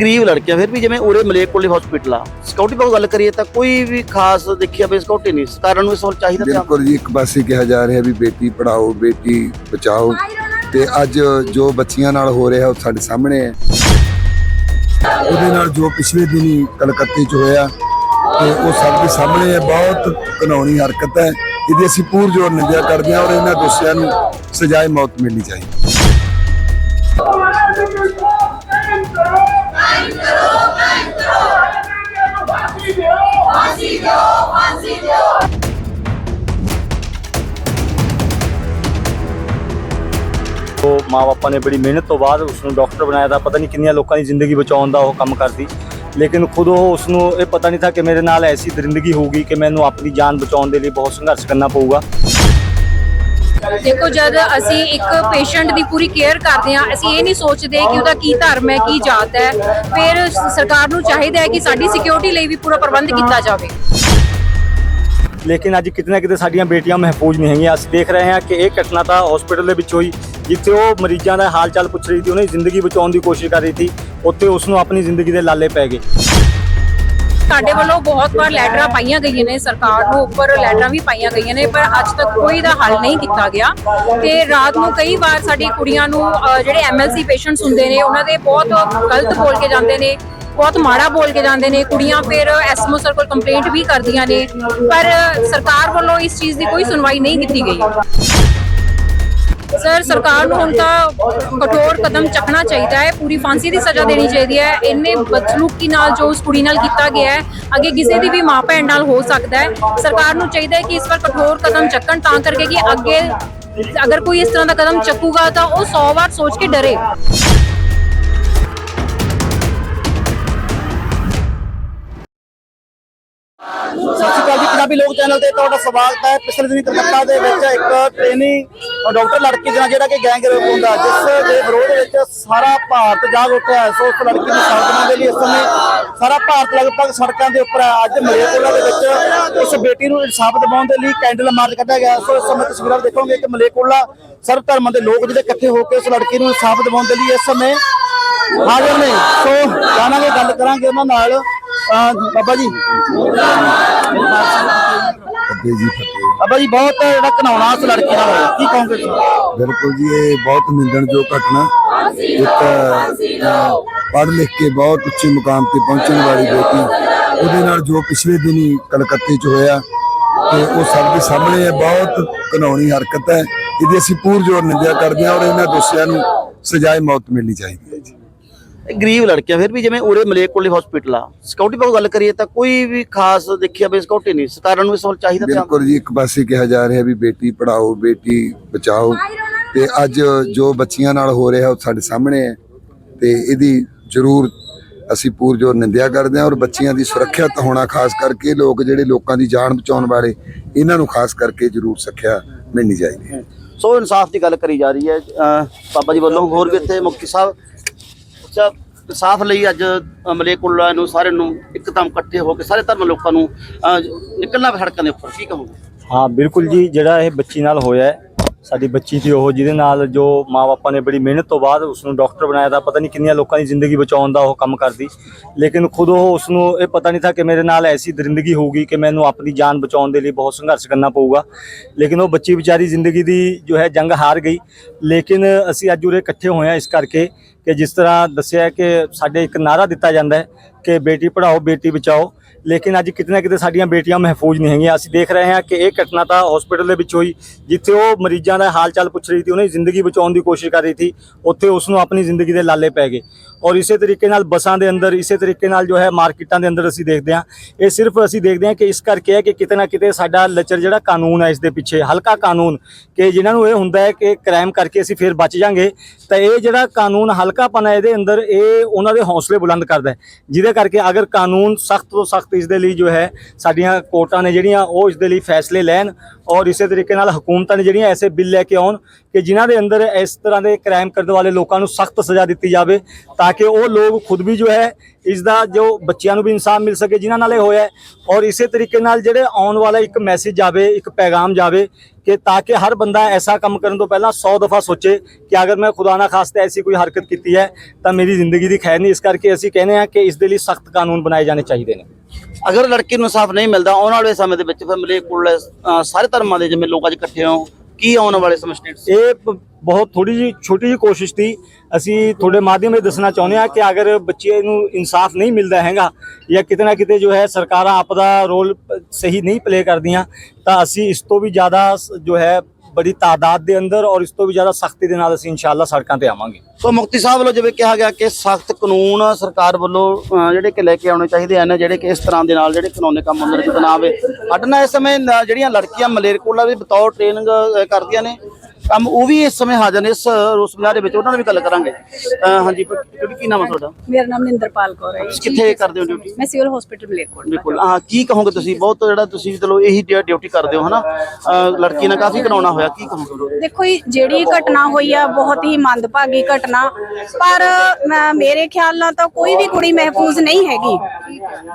ਗਰੀਬ ਲੜਕੀਆਂ, ਫਿਰ ਵੀ ਜਿਵੇਂ ਉਰੇ ਮਲੇਕੋਲੇ ਹਸਪੀਟਲ ਆ ਸਿਕਿਉਰਿਟੀ ਬਾਰੇ ਗੱਲ ਕਰੀਏ ਤਾਂ ਕੋਈ ਵੀ ਖਾਸ ਦੇਖਿਆ ਬੇ ਸਿਕਿਉਰਿਟੀ ਨਹੀਂ, ਸਰਕਾਰਾਂ ਨੂੰ ਇਸ ਵੱਲ ਚਾਹੀਦਾ ਧਿਆਨ। ਬਿਲਕੁਲ ਜੀ, ਇੱਕ ਪਾਸੇ ਕਿਹਾ ਜਾ ਰਿਹਾ ਵੀ ਬੇਟੀ ਪੜਾਓ ਬੇਟੀ ਬਚਾਓ, ਤੇ ਅੱਜ ਜੋ ਬੱਚੀਆਂ ਨਾਲ ਹੋ ਰਿਹਾ ਉਹ ਸਾਡੇ ਸਾਹਮਣੇ ਹੈ। ਉਹਦੇ ਨਾਲ ਜੋ ਪਿਛਲੇ ਦਿਨੀ ਕਲਕੱਤੇ 'ਚ ਹੋਇਆ ਤੇ ਉਹ ਸਭ ਦੇ ਸਾਹਮਣੇ ਹੈ ਬਹੁਤ ਕਾਨੂੰਨੀ ਹਰਕਤ ਹੈ, ਇਹਦੀ ਅਸੀਂ ਪੂਰ ਜ਼ੋਰ ਨਿੰਦਿਆ ਕਰਦੇ ਹਾਂ ਔਰ ਇਹਨਾਂ ਦੋਸ਼ੀਆਂ ਨੂੰ ਸਜ਼ਾਏ ਮੌਤ ਮਿਲਣੀ ਚਾਹੀਦੀ ਉਹ ਮਾਪੇ ਨੇ ਬੜੀ ਮਿਹਨਤ ਤੋਂ ਬਾਅਦ ਉਸ ਨੂੰ ਡਾਕਟਰ ਬਣਾਇਆ ਤਾਂ ਪਤਾ ਨਹੀਂ ਕਿੰਨੀਆਂ ਲੋਕਾਂ ਦੀ ਜ਼ਿੰਦਗੀ ਬਚਾਉਣ ਦਾ ਉਹ ਕੰਮ ਕਰਦੀ। ਲੇਕਿਨ ਖੁਦ ਉਹ ਉਸ ਨੂੰ ਇਹ ਪਤਾ ਨਹੀਂ ਥਾ ਕਿ ਮੇਰੇ ਨਾਲ ਐਸੀ ਦਰਿੰਦਗੀ ਹੋਊਗੀ ਕਿ ਮੈਨੂੰ ਆਪਣੀ ਜਾਨ ਬਚਾਉਣ ਦੇ ਲਈ ਬਹੁਤ ਸੰਘਰਸ਼ ਕਰਨਾ ਪਊਗਾ। ਦੇਖੋ, ਜਦ ਅਸੀਂ ਇੱਕ ਪੇਸ਼ੈਂਟ ਦੀ ਪੂਰੀ ਕੇਅਰ ਕਰਦੇ ਹਾਂ, ਅਸੀਂ ਇਹ ਨਹੀਂ ਸੋਚਦੇ ਕਿ ਉਹਦਾ ਕੀ ਧਰਮ ਹੈ, ਕੀ ਜਾਤ ਹੈ। ਫਿਰ ਸਰਕਾਰ ਨੂੰ ਚਾਹੀਦਾ ਹੈ ਕਿ ਸਾਡੀ ਸਿਕਿਉਰਿਟੀ ਲਈ ਵੀ ਪੂਰਾ ਪ੍ਰਬੰਧ ਕੀਤਾ ਜਾਵੇ। ਲੇਕਿਨ ਅੱਜ ਕਿਤੇ ਨਾ ਕਿਤੇ ਸਾਡੀਆਂ ਬੇਟੀਆਂ ਮਹਿਫੂਜ਼ ਨਹੀਂ ਹੈਗੀਆਂ। ਅਸੀਂ ਦੇਖ ਰਹੇ ਹਾਂ ਕਿ ਇਹ ਘਟਨਾ ਤਾਂ ਹਸਪੀਟਲ ਦੇ ਵਿੱਚ ਹੋਈ ਜਿੱਥੇ ਉਹ ਮਰੀਜ਼ਾਂ ਦਾ ਹਾਲ ਚਾਲ ਪੁੱਛ ਰਹੀ ਸੀ ਉਹਨਾਂ ਦੀ ਜ਼ਿੰਦਗੀ ਬਚਾਉਣ ਦੀ ਕੋਸ਼ਿਸ਼ ਕਰ ਰਹੀ ਸੀ ਉੱਥੇ ਉਸ ਨੂੰ ਆਪਣੀ ਜ਼ਿੰਦਗੀ ਦੇ ਲਾਲੇ ਪੈ ਗਏ। ਸਾਡੇ ਵੱਲੋਂ ਬਹੁਤ ਵਾਰ ਲੈਟਰਾਂ ਪਾਈਆਂ ਗਈਆਂ ਨੇ ਸਰਕਾਰ ਨੂੰ ਉੱਪਰ ਲੈਟਰਾਂ ਵੀ ਪਾਈਆਂ ਗਈਆਂ ਨੇ ਪਰ ਅੱਜ ਤੱਕ ਕੋਈ ਦਾ ਹੱਲ ਨਹੀਂ ਕੀਤਾ ਗਿਆ। ਤੇ ਰਾਤ ਨੂੰ ਕਈ ਵਾਰ ਸਾਡੀ ਕੁੜੀਆਂ ਨੂੰ ਅਹ, ਜਿਹੜੇ ਐਮਐਲਸੀ ਪੇਸ਼ੈਂਟਸ ਹੁੰਦੇ ਨੇ ਉਹਨਾਂ ਦੇ ਬਹੁਤ ਗਲਤ ਬੋਲ ਕੇ ਜਾਂਦੇ ਨੇ। ਬਹੁਤ ਮਾੜਾ ਬੋਲ ਕੇ ਜਾਂਦੇ ਨੇ, ਕੁੜੀਆਂ ਫਿਰ ਐਸਐਮਓ ਸਰ ਕੋਲ ਕੰਪਲੇਂਟ ਵੀ ਕਰਦੀਆਂ ਨੇ, ਪਰ ਸਰਕਾਰ ਵੱਲੋਂ ਇਸ ਚੀਜ਼ ਦੀ ਕੋਈ ਸੁਣਵਾਈ ਨਹੀਂ ਕੀਤੀ ਗਈ। ਸਰ ਸਰਕਾਰ ਨੂੰ ਹੁਣ ਤਾਂ ਕਠੋਰ ਕਦਮ ਚੱਕਣਾ ਚਾਹੀਦਾ ਹੈ, ਪੂਰੀ ਫਾਂਸੀ ਦੀ ਸਜ਼ਾ ਦੇਣੀ ਚਾਹੀਦੀ ਹੈ, ਇੰਨੇ ਬਦਸਲੂਕੀ ਨਾਲ ਜੋ ਉਸ ਕੁੜੀ ਨਾਲ ਕੀਤਾ ਗਿਆ ਹੈ, ਅੱਗੇ ਕਿਸੇ ਦੀ ਵੀ ਮਾਂ ਭੈਣ ਨਾਲ ਹੋ ਸਕਦਾ ਹੈ, ਸਰਕਾਰ ਨੂੰ ਚਾਹੀਦਾ ਹੈ ਕਿ ਇਸ ਵਾਰ ਕਠੋਰ ਕਦਮ ਚੱਕਣ ਤਾਂ ਕਰਕੇ ਕਿ ਅੱਗੇ ਅਗਰ ਕੋਈ ਇਸ ਤਰ੍ਹਾਂ ਦਾ ਕਦਮ ਚੱਕੂਗਾ ਤਾਂ ਉਹ 100 ਵਾਰ ਸੋਚ ਕੇ ਡਰੇ। ਸਤਿ ਸ਼੍ਰੀ ਅਕਾਲ ਜੀ, ਪੰਜਾਬੀ ਲੋਕ ਚੈਨਲ ਤੇ ਤੁਹਾਡਾ ਸਵਾਗਤ ਹੈ। ਪਿਛਲੇ ਦਿਨੀ ਕਲਕੱਤਾ ਦੇ ਵਿੱਚ ਇੱਕ ਟ੍ਰੇਨਿੰਗ ਡਾਕਟਰ ਲੜਕੀ ਦੇ ਜਿਹੜਾ ਕਿ ਗੈਂਗ ਹੁੰਦਾ, ਜਿਸ ਦੇ ਵਿਰੋਧ ਵਿੱਚ ਸਾਰਾ ਭਾਰਤ ਜਾਗ ਉੱਠਿਆ ਸੋ ਉਸ ਲੜਕੀ ਨੂੰ ਸਾਥ ਦੇ ਲਈ ਇਸ ਸਮੇਂ ਸਾਰਾ ਭਾਰਤ ਲਗਭਗ ਸੜਕਾਂ ਦੇ ਉੱਪਰ ਹੈ। ਅੱਜ ਮਲੇਕੋਲਾ ਦੇ ਵਿੱਚ ਉਸ ਬੇਟੀ ਨੂੰ ਇਨਸਾਫ ਦਿਵਾਉਣ ਦੇ ਲਈ ਕੈਂਡਲ ਮਾਰਚ ਕੱਢਿਆ ਗਿਆ ਸੋ ਇਸ ਸਮੇਂ ਤਸਵੀਰਾਂ ਦੇਖੋਗੇ ਕਿ ਮਲੇਕੋਲਾ ਸਰਵ ਧਰਮਾਂ ਦੇ ਲੋਕ ਜਿਹੜੇ ਇਕੱਠੇ ਹੋ ਕੇ ਉਸ ਲੜਕੀ ਨੂੰ ਇਨਸਾਫ ਦਿਵਾਉਣ ਦੇ ਲਈ ਇਸ ਸਮੇਂ ਹਾਜ਼ਰ ਨੇ। ਸੋ ਜਾਣਾਂਗੇ, ਗੱਲ ਕਰਾਂਗੇ ਉਹਨਾਂ ਨਾਲ। ਬਾਬਾ ਜੀ। ਫਤਿਹ ਬਾਬਾ ਜੀ ਬਹੁਤ ਜਿਹੜਾ ਘਨਾਉਣਾ ਉਸ ਲੜਕੀ ਨਾਲ ਹੋਇਆ। ਕੀ ਕਹੋਗੇ ਤੁਸੀਂ? ਬਿਲਕੁਲ ਜੀ ਇਹ ਬਹੁਤ ਨਿੰਦਣਯੋਗ ਘਟਨਾ। ਇੱਕ ਪੜ੍ਹ ਲਿਖ ਕੇ ਬਹੁਤ ਉੱਚੇ ਮੁਕਾਮ ਤੇ ਪਹੁੰਚਣ ਵਾਲੀ ਬੇਟੀ ਉਹਦੇ ਨਾਲ ਜੋ ਪਿਛਲੇ ਦਿਨੀ ਕਲਕੱਤੇ 'ਚ ਹੋਇਆ ਤੇ ਉਹ ਸਭ ਦੇ ਸਾਹਮਣੇ ਹੈ ਬਹੁਤ ਕਾਨੂੰਨੀ ਹਰਕਤ ਹੈ। ਇਹਦੀ ਅਸੀਂ ਪੂਰਜੋਰ ਨਿੰਦਿਆ ਕਰਦੇ ਹਾਂ ਔਰ ਇਹਨਾਂ ਦੋਸ਼ੀਆਂ ਨੂੰ ਸਜ਼ਾਏ ਮੌਤ ਮਿਲਣੀ ਚਾਹੀਦੀ ਹੈ ਜੀ। ਗਰੀਬ ਲੜਕੀਆਂ ਫਿਰ ਵੀ ਜਿਵੇਂ ਉਰੇ ਮਲੇਕੋਲੇ ਹਸਪੀਟਲ ਆ ਸਿਕਿਉਰਿਟੀ ਬਾਰੇ ਗੱਲ ਕਰੀਏ ਤਾਂ ਕੋਈ ਵੀ ਖਾਸ ਦੇਖਿਆ ਬੇ ਸਿਕਿਉਰਿਟੀ ਨਹੀਂ ਸਰਕਾਰਾਂ ਨੂੰ ਇਸ ਵੱਲ ਚਾਹੀਦਾ ਧਿਆਨ ਬਿਲਕੁਲ ਜੀ ਇੱਕ ਪਾਸੇ ਕਿਹਾ ਜਾ ਰਿਹਾ ਵੀ ਬੇਟੀ ਪੜਾਓ ਬੇਟੀ ਬਚਾਓ ਤੇ ਅੱਜ ਜੋ ਬੱਚੀਆਂ ਨਾਲ ਹੋ ਰਿਹਾ ਉਹ ਸਾਡੇ ਸਾਹਮਣੇ ਹੈ ਤੇ ਇਹਦੀ ਜ਼ਰੂਰ ਅਸੀਂ ਪੂਰਜੋਰ ਨਿੰਦਿਆ ਕਰਦੇ ਹਾਂ ਔਰ ਬੱਚੀਆਂ ਦੀ ਸੁਰੱਖਿਅਤ ਹੋਣਾ ਖਾਸ ਕਰਕੇ ਲੋਕ ਜਿਹੜੇ ਲੋਕਾਂ ਦੀ ਜਾਨ ਬਚਾਉਣ ਵਾਲੇ ਇਹਨਾਂ ਨੂੰ ਖਾਸ ਕਰਕੇ ਜ਼ਰੂਰ ਸਿੱਖਿਆ ਮਿਲਣੀ ਚਾਹੀਦੀ ਹੈ। ਸੋ ਇਨਸਾਫ ਦੀ ਗੱਲ ਕਰੀ ਜਾ ਰਹੀ ਹੈ ਬਾਬਾ ਜੀ ਵੱਲੋਂ ਹੋਰ ਵੀ ਇੱਥੇ ਮੁਕਤੀ ਸਾਹਿਬ ਅੱਛਾ ਇਨਸਾਫ ਲਈ ਅੱਜ ਅਹ ਨੂੰ ਸਾਰੇ ਨੂੰ ਇੱਕਦਮ ਇਕੱਠੇ ਹੋ ਕੇ ਸਾਰੇ ਧਰਮ ਲੋਕਾਂ ਨੂੰ ਨਿਕਲਣਾ ਸੜਕਾਂ ਦੇ ਉੱਪਰ, ਕੀ ਕਹੋਗੇ? ਹਾਂ, ਬਿਲਕੁਲ ਜੀ, ਜਿਹੜਾ ਇਹ ਬੱਚੀ ਨਾਲ ਹੋਇਆ ਸਾਡੀ ਬੱਚੀ ਸੀ ਉਹ, ਜਿਹਦੇ ਨਾਲ ਜੋ ਮਾਪੇ ਨੇ ਬੜੀ ਮਿਹਨਤ ਤੋਂ ਬਾਅਦ ਉਸ ਨੂੰ ਡਾਕਟਰ ਬਣਾਇਆ ਤਾਂ ਪਤਾ ਨਹੀਂ ਕਿੰਨੀਆਂ ਲੋਕਾਂ ਦੀ ਜ਼ਿੰਦਗੀ ਬਚਾਉਣ ਦਾ ਉਹ ਕੰਮ ਕਰਦੀ। ਲੇਕਿਨ ਖੁਦ ਉਹ ਉਸ ਨੂੰ ਇਹ ਪਤਾ ਨਹੀਂ ਥਾ ਕਿ ਮੇਰੇ ਨਾਲ ਐਸੀ ਦਰਿੰਦਗੀ ਹੋਊਗੀ ਕਿ ਮੈਨੂੰ ਆਪਣੀ ਜਾਨ ਬਚਾਉਣ ਦੇ ਲਈ ਬਹੁਤ ਸੰਘਰਸ਼ ਕਰਨਾ ਪਊਗਾ। ਲੇਕਿਨ ਉਹ ਬੱਚੀ ਵਿਚਾਰੀ ਜ਼ਿੰਦਗੀ ਦੀ ਜੋ ਹੈ ਜੰਗ ਹਾਰ ਗਈ। ਲੇਕਿਨ ਅਸੀਂ ਅੱਜ ਉਰੇ ਇਕੱਠੇ ਹੋਏ ਹਾਂ ਇਸ ਕਰਕੇ ਕਿ ਜਿਸ ਤਰ੍ਹਾਂ ਦੱਸਿਆ ਕਿ ਸਾਡੇ ਇੱਕ ਨਾਰਾ ਦਿੱਤਾ ਜਾਂਦਾ ਹੈ ਕਿ ਬੇਟੀ ਪੜਾਓ ਬੇਟੀ ਬਚਾਓ। ਲੇਕਿਨ ਅੱਜ ਕਿਤੇ ਨਾ ਕਿਤੇ ਸਾਡੀਆਂ ਬੇਟੀਆਂ ਮਹਿਫੂਜ਼ ਨਹੀਂ ਹੈਗੀਆਂ। ਅਸੀਂ ਦੇਖ ਰਹੇ ਹਾਂ ਕਿ ਇਹ ਘਟਨਾ ਤਾਂ ਹਸਪੀਟਲ ਦੇ ਵਿੱਚ ਹੋਈ, ਜਿੱਥੇ ਉਹ ਮਰੀਜ਼ਾਂ ਦਾ ਹਾਲ ਚਾਲ ਪੁੱਛ ਰਹੀ ਸੀ, ਉਹਨੇ ਜ਼ਿੰਦਗੀ ਬਚਾਉਣ ਦੀ ਕੋਸ਼ਿਸ਼ ਕਰ ਰਹੀ ਸੀ, ਉੱਥੇ ਉਸ ਨੂੰ ਆਪਣੀ ਜ਼ਿੰਦਗੀ ਦੇ ਲਾਲੇ ਪੈ ਗਏ। ਔਰ ਇਸੇ ਤਰੀਕੇ ਨਾਲ ਬੱਸਾਂ ਦੇ ਅੰਦਰ, ਇਸੇ ਤਰੀਕੇ ਨਾਲ ਜੋ ਹੈ ਮਾਰਕੀਟਾਂ ਦੇ ਅੰਦਰ ਅਸੀਂ ਦੇਖਦੇ ਹਾਂ। ਇਹ ਸਿਰਫ ਅਸੀਂ ਦੇਖਦੇ ਹਾਂ ਕਿ ਇਸ ਕਰਕੇ ਹੈ ਕਿ ਕਿਤੇ ਨਾ ਕਿਤੇ ਸਾਡਾ ਲਚਰ ਜਿਹੜਾ ਕਾਨੂੰਨ ਹੈ ਇਸ ਦੇ ਪਿੱਛੇ, ਹਲਕਾ ਕਾਨੂੰਨ, ਕਿ ਜਿਨ੍ਹਾਂ ਨੂੰ ਇਹ ਹੁੰਦਾ ਹੈ ਕਿ ਕ੍ਰਾਈਮ ਕਰਕੇ ਅਸੀਂ ਫਿਰ ਬਚ ਜਾਾਂਗੇ, ਤਾਂ ਇਹ ਜਿਹੜਾ ਕਾਨੂੰਨ ਹਲਕਾਪਨ ਹੈ ਇਹਦੇ ਅੰਦਰ, ਇਹ ਉਹਨਾਂ ਦੇ ਹੌਸਲੇ ਬੁਲੰਦ ਕਰਦਾ ਜਿਹਦੇ ਕਰਕੇ ਅਗਰ ਕਾਨੂੰਨ ਸਖਤ ਤੋਂ ਸਖਤ ਇਸ ਦੇ ਲਈ ਜੋ ਹੈ, ਸਾਡੀਆਂ ਕੋਰਟਾਂ ਨੇ ਜਿਹੜੀਆਂ, ਉਹ ਇਸ ਦੇ ਲਈ ਫੈਸਲੇ ਲੈਣ ਔਰ ਇਸੇ ਤਰੀਕੇ ਨਾਲ ਹਕੂਮਤਾਂ ਨੇ ਜਿਹੜੀਆਂ ਐਸੇ ਬਿੱਲ ਲੈ ਕੇ ਆਉਣ ਕਿ ਜਿਨ੍ਹਾਂ ਦੇ ਅੰਦਰ ਇਸ ਤਰ੍ਹਾਂ ਦੇ ਕ੍ਰਾਈਮ ਕਰਨ ਵਾਲੇ ਲੋਕਾਂ ਨੂੰ ਸਖਤ ਸਜ਼ਾ ਦਿੱਤੀ ਜਾਵੇ ਤਾਂ ਕਿ ਉਹ ਲੋਕ ਖੁਦ ਵੀ ਜੋ ਹੈ ਇਸ ਦਾ ਜੋ ਬੱਚਿਆਂ ਨੂੰ ਵੀ ਇਨਸਾਫ ਮਿਲ ਸਕੇ ਜਿਨ੍ਹਾਂ ਨਾਲ ਇਹ ਹੋਇਆ ਔਰ ਇਸੇ ਤਰੀਕੇ ਨਾਲ ਜਿਹੜੇ ਆਉਣ ਵਾਲਾ ਇੱਕ ਮੈਸੇਜ ਜਾਵੇ ਇੱਕ ਪੈਗਾਮ ਜਾਵੇ ਕਿ ਤਾਂ ਕਿ ਹਰ ਬੰਦਾ ਐਸਾ ਕੰਮ ਕਰਨ ਤੋਂ ਪਹਿਲਾਂ 100 ਦਫਾ ਸੋਚੇ ਕਿ ਅਗਰ ਮੈਂ ਖੁਦਾ ਨਾ ਖਾਸਤੇ ਐਸੀ ਕੋਈ ਹਰਕਤ ਕੀਤੀ ਹੈ ਤਾਂ ਮੇਰੀ ਜ਼ਿੰਦਗੀ ਦੀ ਖੈਰ ਨਹੀਂ। ਇਸ ਕਰਕੇ ਅਸੀਂ ਕਹਿੰਦੇ ਹਾਂ ਕਿ ਇਸ ਦੇ ਲਈ ਸਖਤ ਕਾਨੂੰਨ ਬਣਾਏ ਜਾਣੇ ਚਾਹੀਦੇ ਨੇ। ਅਗਰ ਲੜਕੀ ਨੂੰ ਇਨਸਾਫ ਨਹੀਂ ਮਿਲਦਾ ਆਉਣ ਵਾਲੇ ਸਮੇਂ ਦੇ ਵਿੱਚ ਫਿਰ ਮਲੇਰਕੋਟਲਾ ਅਹ, ਸਾਰੇ ਧਰਮਾਂ ਦੇ ਜਿਵੇਂ ਲੋਕ ਅੱਜ ਇਕੱਠੇ ਹੋ ਕੀ ਆਉਣ ਵਾਲੇ ਸਮੇਂ ਸਟੇਟਸ ਇਹ ਬ- ਬਹੁਤ ਥੋੜੀ ਜੀ ਛੋਟੀ ਜੀ ਕੋਸ਼ਿਸ਼ ਸੀ। ਅਸੀਂ ਤੁਹਾਡੇ ਮਾਧਿਅਮ ਵਿੱਚ ਦੱਸਣਾ ਚਾਹੁੰਦੇ ਹਾਂ ਕਿ ਅਗਰ ਬੱਚੇ ਨੂੰ ਇਨਸਾਫ ਨਹੀਂ ਮਿਲਦਾ ਹੈਗਾ ਜਾਂ ਕਿਤੇ ਨਾ ਕਿਤੇ ਜੋ ਹੈ ਸਰਕਾਰਾਂ ਆਪਦਾ ਰੋਲ ਸਹੀ ਨਹੀਂ ਪਲੇ ਕਰਦੀਆਂ, ਤਾਂ ਅਸੀਂ ਇਸ ਤੋਂ ਵੀ ਜ਼ਿਆਦਾ ਸ- ਜੋ ਹੈ ਬੜੀ ਤਾਦਾਦ ਦੇ ਅੰਦਰ ਔਰ ਇਸ ਤੋਂ ਵੀ ਜ਼ਿਆਦਾ ਸਖਤੀ ਦੇ ਨਾਲ ਅਸੀਂ ਇਨਸ਼ਾਅੱਲਾ ਸੜਕਾਂ ਤੇ ਆਵਾਂਗੇ। ਸੋ ਮੁਕਤੀ ਸਾਹਿਬ ਵੱਲੋਂ ਜਿਵੇਂ ਕਿਹਾ ਗਿਆ ਕਿ ਸਖਤ ਕਾਨੂੰਨ ਸਰਕਾਰ ਵੱਲੋਂ ਜਿਹੜੇ ਕਿ ਲੈ ਕੇ ਆਉਣੇ ਚਾਹੀਦੇ ਹਨ, ਜਿਹੜੇ ਕਿ ਇਸ ਤਰ੍ਹਾਂ ਦੇ ਨਾਲ ਜਿਹੜੇ ਕਾਨੂੰਨੀ ਕੰਮ ਅੰਦਰ ਚ ਨਾ ਆਵੇ ਸਾਡੇ ਨਾਲ ਇਸ ਸਮੇਂ ਜਿਹੜੀਆਂ ਲੜਕੀਆਂ ਮਲੇਰਕੋਟਲਾ ਵੀ ਬਤੌਰ ਟ੍ਰੇਨਿੰਗ ਕਰਦੀਆਂ ਨੇ। ਕੰਮ ਉਹ ਵੀ ਇਸ ਸਮੇਂ ਹਾਜ਼ਰ ਨੇ ਇਸ ਰੋਸ ਦੇ ਵਿੱਚ ਉਹਨਾਂ ਨਾਲ ਵੀ ਗੱਲ ਕਰਾਂਗੇ। ਅਹ, ਹਾਂਜੀ ਕਿਹੜੀ ਕੀ ਨਾਮ ਹੈ ਤੁਹਾਡਾ? ਮੇਰਾ ਨਾਮ ਨਿੰਦਰਪਾਲ ਕੌਰ ਹੈ ਤੁਸੀਂ ਕਿੱਥੇ ਕਰਦੇ ਹੋ ਡਿਊਟੀ ਮੈਂ ਸਿਵਲ ਹਸਪੀਟਲ ਮਲੇਰਕੋਟ ਬਿਲਕੁਲ ਹਾਂ ਕੀ ਕਹੋਗੇ ਤੁਸੀਂ? ਬਹੁਤ ਜਿਹੜਾ ਤੁਸੀਂ ਚਲੋ ਇਹੀ ਡਿਊਟੀ ਕਰਦੇ ਹੋ ਹਨਾ? ਅਹ, ਲੜਕੀ ਨਾਲ ਕਾਫੀ ਕਰਾਉਣਾ ਹੋਇਆ ਕੀ ਕਹੋਗੇ? ਦੇਖੋ ਜੀ, ਜਿਹੜੀ ਘਟਨਾ ਹੋਈ ਆ ਬਹੁਤ ਹੀ ਮੰਦਭਾਗੀ ਘਟਨਾ। ਪਰ ਮੈਂ- ਮੇਰੇ ਖਿਆਲ ਨਾਲ ਤਾਂ ਕੋਈ ਵੀ ਕੁੜੀ ਮਹਿਫੂਜ਼ ਨਹੀਂ ਹੈਗੀ।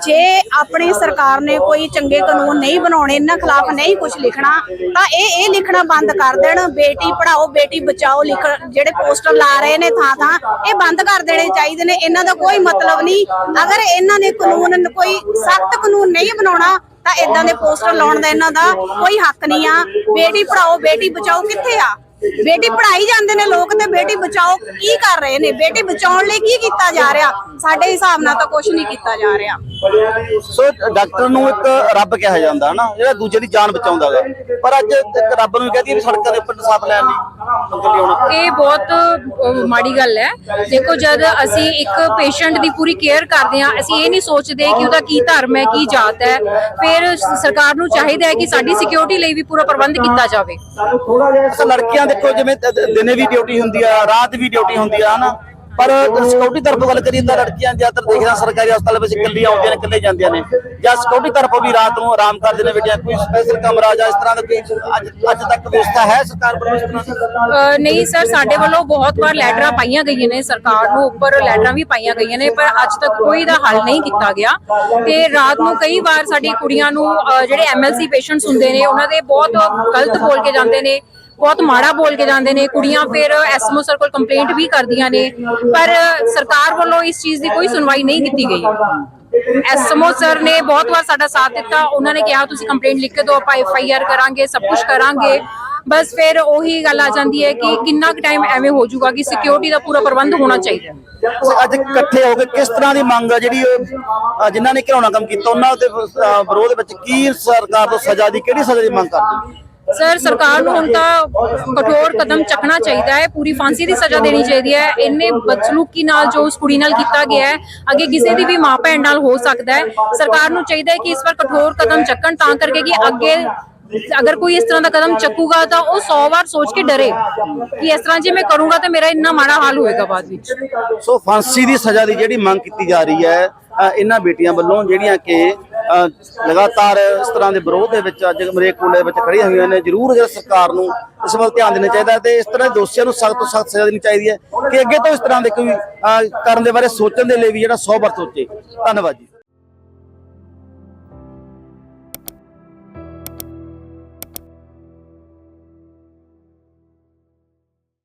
ਜੇ ਆਪਣੀ ਸਰਕਾਰ ਨੇ ਕੋਈ ਚੰਗੇ ਕਾਨੂੰਨ ਨਹੀਂ ਬਣਾਉਣੇ ਇਹਨਾਂ ਖਿਲਾਫ ਨਹੀਂ ਕੁਝ ਲਿਖਣਾ ਤਾਂ ਇਹ ਇਹ ਲਿਖਣਾ ਬੰਦ ਕਰ ਦੇਣ ਬੇਟੀ ਪੜਾਓ, ਬੇਟੀ ਬਚਾਓ, ਲਿਖ ਜਿਹੜੇ ਪੋਸਟਰ ਲਾ ਰਹੇ ਨੇ ਥਾਂ ਥਾਂ, ਇਹ ਬੰਦ ਕਰ ਦੇਣੇ ਚਾਹੀਦੇ ਨੇ। ਇਹਨਾਂ ਦਾ ਕੋਈ ਮਤਲਬ ਨਹੀਂ। ਅਗਰ ਇਹਨਾਂ ਨੇ ਕਾਨੂੰਨ ਕੋਈ ਸਖਤ ਕਾਨੂੰਨ ਨਹੀਂ ਬਣਾਉਣਾ, ਤਾਂ ਇਦਾਂ ਦੇ ਪੋਸਟਰ ਲਾਉਣ ਦਾ ਇਹਨਾਂ ਦਾ ਕੋਈ ਹੱਕ ਨਹੀਂ ਆ। ਬੇਟੀ ਪੜਾਓ, ਬੇਟੀ ਬਚਾਓ ਕਿੱਥੇ ਆ? ਬੇਟੀ ਪੜਾਈ ਜਾਂਦੇ ਨੇ ਲੋਕ ਤੇ ਬੇਟੀ ਬਚਾਓ ਕੀ ਕਰ ਰਹੇ ਨੇ? ਬੇਟੀ ਬਚਾਉਣ ਲਈ ਕੀ ਕੀਤਾ ਜਾ ਰਿਹਾ? ਸਾਡੇ ਹਿਸਾਬ ਨਾਲ ਤਾਂ ਕੁਝ ਨਹੀਂ ਕੀਤਾ ਜਾ ਰਿਹਾ। ਸੋ ਡਾਕਟਰ ਨੂੰ ਇੱਕ ਰੱਬ ਕਿਹਾ ਜਾਂਦਾ ਹਨਾ? ਜਿਹੜਾ ਦੂਜੇ ਦੀ ਜਾਨ ਬਚਾਉਂਦਾ ਹੈ ਪਰ ਅੱਜ ਇੱਕ ਰੱਬ ਨੂੰ ਕਹਦੀ ਵੀ ਸੜਕਾਂ ਦੇ ਉੱਪਰ ਇਨਸਾਫ ਲੈਣ ਲਈ ਇਹ ਬਹੁਤ ਮਾੜੀ ਗੱਲ ਹੈ। ਦੇਖੋ ਜਦ ਅਸੀਂ ਇੱਕ ਪੇਸ਼ੈਂਟ ਦੀ ਪੂਰੀ ਕੇਅਰ ਕਰਦੇ ਹਾਂ ਅਸੀਂ ਇਹ ਨਹੀਂ ਸੋਚਦੇ ਕਿ ਉਹਦਾ ਕੀ ਧਰਮ ਹੈ ਕੀ ਜਾਤ ਹੈ। ਫਿਰ ਸਰਕਾਰ ਨੂੰ ਚਾਹੀਦਾ ਹੈ ਕਿ ਸਾਡੀ ਸਿਕਿਉਰਿਟੀ ਲਈ ਵੀ ਪੂਰਾ ਪ੍ਰਬੰਧ ਕੀਤਾ ਜਾਵੇ। ਲੜਕੀਆਂ ਦੇਖੋ ਜਿਵੇਂ ਦਿਨੇ ਵੀ ਡਿਊਟੀ ਹੁੰਦੀ ਆ ਰਾਤ ਵੀ ਡਿਊਟੀ ਹੁੰਦੀ ਆ ਹਨਾ? ਪਰ ਸਿਕਿਉਰਿਟੀ ਤਰਫੋਂ ਗੱਲ ਕਰੀਏ ਤਾਂ ਲੜਕੀਆਂ ਜ਼ਿਆਦਾਤਰ ਦੇਖਦਾ ਸਰਕਾਰੀ ਹਸਪਤਾਲ ਵਿੱਚ ਇਕੱਲੀਆਂ ਆਉਂਦੀਆਂ ਨੇ, ਇਕੱਲੇ ਜਾਂਦੀਆਂ ਨੇ। ਜਾਂ ਸਿਕਿਉਰਿਟੀ ਤਰਫੋਂ ਵੀ ਰਾਤ ਨੂੰ ਆਰਾਮ ਕਰਦੇ ਨੇ ਬੇਟੀਆਂ, ਕੋਈ ਸਪੈਸ਼ਲ ਕਮਰਾ ਜਾਂ ਇਸ ਤਰ੍ਹਾਂ ਦਾ ਕੋਈ ਅੱਜ ਅੱਜ ਤੱਕ ਵਿਵਸਥਾ ਹੈ ਸਰਕਾਰ ਵੱਲੋਂ ਨਹੀਂ ਸਰ, ਸਾਡੇ ਵੱਲੋਂ ਬਹੁਤ ਵਾਰ ਲੈਟਰਾਂ ਪਾਈਆਂ ਗਈਆਂ ਨੇ, ਸਰਕਾਰ ਨੂੰ ਉੱਪਰ ਲੈਟਰਾਂ ਵੀ ਪਾਈਆਂ ਗਈਆਂ ਨੇ, ਪਰ ਅੱਜ ਤੱਕ ਕੋਈ ਦਾ ਹੱਲ ਨਹੀਂ ਕੀਤਾ ਗਿਆ। ਤੇ ਰਾਤ ਨੂੰ ਕਈ ਵਾਰ ਸਾਡੀ ਕੁੜੀਆਂ ਨੂੰ ਜਿਹੜੇ ਐਮਐਲਸੀ ਪੇਸ਼ੈਂਟਸ ਹੁੰਦੇ ਨੇ, ਉਹਨਾਂ ਦੇ ਬਹੁਤ ਗਲਤ ਬੋਲ ਕੇ ਜਾਂਦੇ ਨੇ। ਬਹੁਤ ਮਾੜਾ ਬੋਲ ਕੇ ਜਾਂਦੇ ਨੇ ਕੁੜੀਆਂ ਫਿਰ ਐਸਐਮਓ ਸਰ ਕੋਲ ਕੰਪਲੇਂਟ ਵੀ ਕਰਦੀਆਂ ਨੇ ਪਰ ਸਰਕਾਰ ਵੱਲੋਂ ਇਸ ਚੀਜ਼ ਦੀ ਕੋਈ ਸੁਣਵਾਈ ਨਹੀਂ ਕੀਤੀ ਗਈ। ਐਸਐਮਓ ਸਰ ਨੇ ਬਹੁਤ ਵਾਰ ਸਾਡਾ ਸਾਥ ਦਿੱਤਾ ਉਹਨਾਂ ਨੇ ਕਿਹਾ ਤੁਸੀਂ ਕੰਪਲੇਂਟ ਲਿਖ ਕੇ ਦਿਓ ਆਪਾਂ ਐਫਆਈਆਰ ਕਰਾਂਗੇ ਸਭ ਕੁਝ ਕਰਾਂਗੇ। ਬਸ ਫਿਰ ਉਹੀ ਗੱਲ ਆ ਜਾਂਦੀ ਹੈ ਕਿ ਕਿੰਨਾ ਕੁ ਟਾਈਮ ਐਵੇਂ ਹੋ ਜਾਊਗਾ ਕਿ ਸਿਕਿਉਰਿਟੀ ਦਾ ਪੂਰਾ ਪ੍ਰਬੰਧ ਹੋਣਾ ਚਾਹੀਦਾ। ਤੁਸੀਂ ਅੱਜ ਇਕੱਠੇ ਹੋ ਕੇ ਕਿਸ ਤਰ੍ਹਾਂ ਦੀ ਮੰਗ ਆ ਜਿਹੜੀ ਉਹ, ਜਿਨ੍ਹਾਂ ਨੇ ਘਿਰਾਉਣਾ ਕੰਮ ਕੀਤਾ ਉਹਨਾਂ ਦੇ ਵਿਰੋਧ ਵਿੱਚ ਕੀ ਸਰਕਾਰ ਤੋਂ ਸਜ਼ਾ ਦੀ ਕਿਹੜੀ ਸਜ਼ਾ ਦੀ ਮੰਗ ਕਰਦੇ ਹੋ? ਸਰ, ਸਰਕਾਰ ਨੂੰ ਹੁਣ ਤਾਂ ਕਠੋਰ ਕਦਮ ਚੱਕਣਾ ਚਾਹੀਦਾ ਹੈ, ਪੂਰੀ ਫਾਂਸੀ ਦੀ ਸਜ਼ਾ ਦੇਣੀ ਚਾਹੀਦੀ ਹੈ, ਇੰਨੇ ਬਦਸਲੂਕੀ ਨਾਲ ਜੋ ਉਸ ਕੁੜੀ ਨਾਲ ਕੀਤਾ ਗਿਆ ਹੈ, ਅੱਗੇ ਕਿਸੇ ਦੀ ਵੀ ਮਾਂ ਭੈਣ ਨਾਲ ਹੋ ਸਕਦਾ ਹੈ, ਸਰਕਾਰ ਨੂੰ ਚਾਹੀਦਾ ਹੈ ਕਿ ਇਸ ਵਾਰ ਕਠੋਰ ਕਦਮ ਚੱਕਣ ਤਾਂ ਕਰਕੇ ਕਿ ਅੱਗੇ ਅਗਰ ਕੋਈ ਇਸ ਤਰ੍ਹਾਂ ਦਾ ਕਦਮ ਚੱਕੂਗਾ ਤਾਂ ਉਹ 100 ਵਾਰ ਸੋਚ ਕੇ ਡਰੇ ਕਿ ਇਸ ਤਰ੍ਹਾਂ ਜੇ ਮੈਂ ਕਰੂੰਗਾ ਤਾਂ ਮੇਰਾ ਇੰਨਾ ਮਾੜਾ ਹਾਲ ਹੋਏਗਾ ਬਾਅਦ ਵਿੱਚ। ਸੋ ਫਾਂਸੀ ਦੀ ਸਜ਼ਾ ਦੀ ਜਿਹੜੀ ਮੰਗ ਕੀਤੀ ਜਾ ਰਹੀ ਹੈ ਇਹਨਾਂ ਬੇਟੀਆਂ ਵੱਲੋਂ ਜਿਹੜੀਆਂ ਕਿ ਲਗਾਤਾਰ ਇਸ ਤਰ੍ਹਾਂ ਦੇ ਵਿਰੋਧ ਦੇ ਵਿੱਚ ਅੱਜ ਮਰੇਕੋਲੇ ਵਿੱਚ ਖੜੀਆਂ ਹੋਈਆਂ ਨੇ। ਜ਼ਰੂਰ ਜਿਹੜਾ ਸਰਕਾਰ ਨੂੰ ਇਸ ਵੱਲ ਧਿਆਨ ਦੇਣਾ ਚਾਹੀਦਾ ਹੈ ਤੇ ਇਸ ਤਰ੍ਹਾਂ ਦੇ ਦੋਸ਼ੀਆਂ ਨੂੰ ਸਖਤ ਤੋਂ ਸਖਤ ਸਜ਼ਾ ਦੇਣੀ ਚਾਹੀਦੀ ਹੈ ਕਿ ਅੱਗੇ ਤੋਂ ਇਸ ਤਰ੍ਹਾਂ ਦੇ ਕੋਈ ਕਰਨ ਦੇ ਬਾਰੇ ਸੋਚਣ ਦੇ ਲਈ ਵੀ ਜਿਹੜਾ 100 ਵਾਰ ਸੋਚੇ ਧੰਨਵਾਦ ਜੀ।